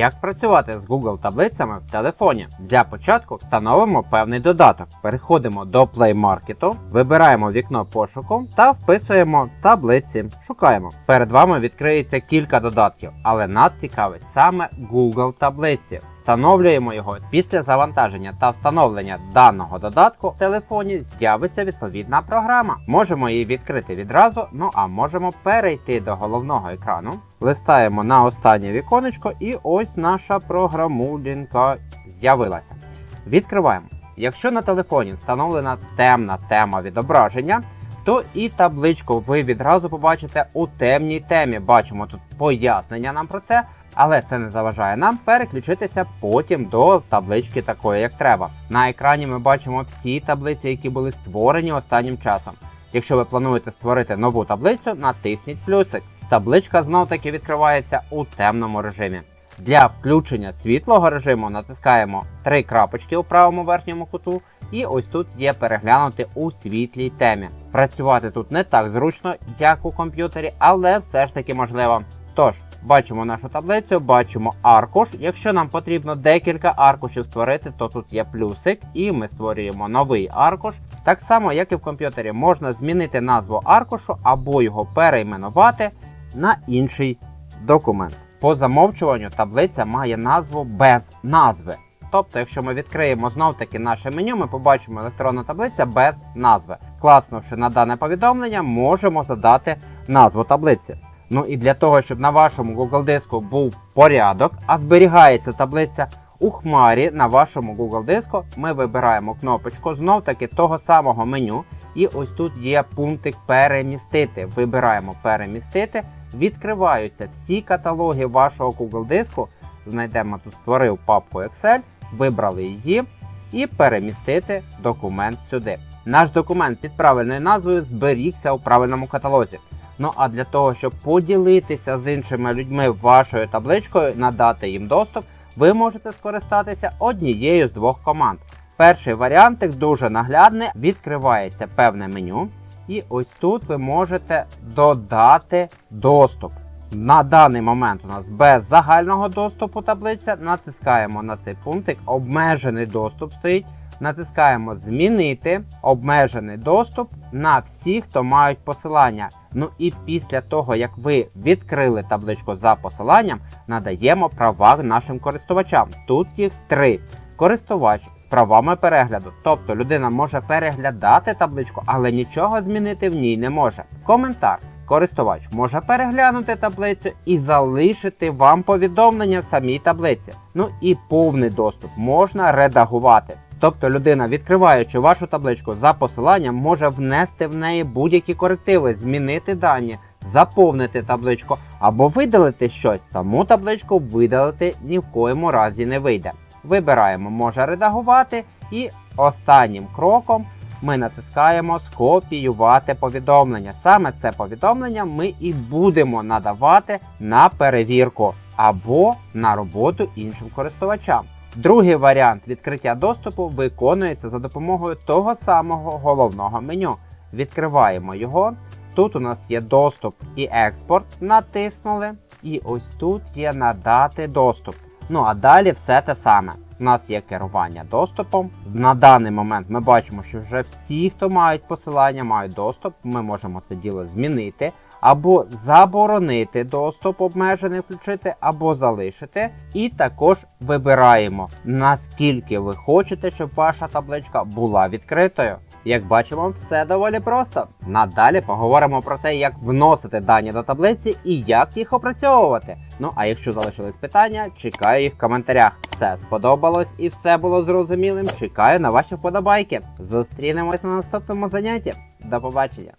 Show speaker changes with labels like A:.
A: Як працювати з Google таблицями в телефоні? Для початку встановимо певний додаток. Переходимо до Play Market, вибираємо вікно пошуку та вписуємо таблиці. Шукаємо. Перед вами відкриється кілька додатків, але нас цікавить саме Google таблиці. Встановлюємо його після завантаження та встановлення даного додатку в телефоні з'явиться відповідна програма. Можемо її відкрити відразу, ну а можемо перейти до головного екрану. Листаємо на останнє віконечко, і ось наша програмулінка з'явилася. Відкриваємо. Якщо на телефоні встановлена темна тема відображення, то і табличку ви відразу побачите у темній темі. Бачимо тут пояснення нам про це. Але це не заважає нам переключитися потім до таблички такої, як треба. На екрані ми бачимо всі таблиці, які були створені останнім часом. Якщо ви плануєте створити нову таблицю, натисніть плюсик. Табличка знов таки відкривається у темному режимі. Для включення світлого режиму натискаємо три крапочки у правому верхньому куту, і ось тут є переглянути у світлій темі. Працювати тут не так зручно, як у комп'ютері, але все ж таки можливо. Тож, бачимо нашу таблицю, бачимо аркуш. Якщо нам потрібно декілька аркушів створити, то тут є плюсик, і ми створюємо новий аркуш. Так само, як і в комп'ютері, можна змінити назву аркушу або його перейменувати на інший документ. По замовчуванню таблиця має назву без назви. Тобто, якщо ми відкриємо знов таки наше меню, ми побачимо електронна таблиця без назви. Класнувши на дане повідомлення, можемо задати назву таблиці. Ну і для того, щоб на вашому Google диску був порядок, а зберігається таблиця у хмарі на вашому Google диску, ми вибираємо кнопочку знов таки того самого меню. І ось тут є пунктик перемістити. Вибираємо перемістити, відкриваються всі каталоги вашого Google диску. Знайдемо тут створив папку Excel, вибрали її і перемістити документ сюди. Наш документ під правильною назвою зберігся у правильному каталозі. Ну а для того, щоб поділитися з іншими людьми вашою табличкою, надати їм доступ, ви можете скористатися однією з двох команд. Перший варіантик дуже наглядний, відкривається певне меню, і ось тут ви можете додати доступ. На даний момент у нас без загального доступу таблиця. Натискаємо на цей пунктик, обмежений доступ стоїть. Натискаємо Змінити обмежений доступ на всіх, хто мають посилання. Ну і після того, як ви відкрили табличку за посиланням, надаємо права нашим користувачам. Тут їх три. Користувач з правами перегляду, тобто людина може переглядати табличку, але нічого змінити в ній не може. Коментар. Користувач може переглянути таблицю і залишити вам повідомлення в самій таблиці. Ну і повний доступ можна редагувати. Тобто людина, відкриваючи вашу табличку за посиланням, може внести в неї будь-які корективи, змінити дані, заповнити табличку або видалити щось. Саму табличку видалити ні в коєму разі не вийде. Вибираємо може редагувати і останнім кроком ми натискаємо скопіювати повідомлення. Саме це повідомлення ми і будемо надавати на перевірку або на роботу іншим користувачам. Другий варіант відкриття доступу виконується за допомогою того самого головного меню. Відкриваємо його. Тут у нас є доступ і експорт, натиснули. І ось тут є надати доступ. Ну а далі все те саме. У нас є керування доступом. На даний момент ми бачимо, що вже всі, хто мають посилання, мають доступ. Ми можемо це діло змінити, або заборонити доступ, обмежений включити, або залишити. І також вибираємо, наскільки ви хочете, щоб ваша табличка була відкритою. Як бачимо, все доволі просто. Надалі поговоримо про те, як вносити дані до таблиці і як їх опрацьовувати. Ну а якщо залишились питання, чекаю їх в коментарях. Все сподобалось і все було зрозумілим. Чекаю на ваші вподобайки. Зустрінемось на наступному занятті. До побачення!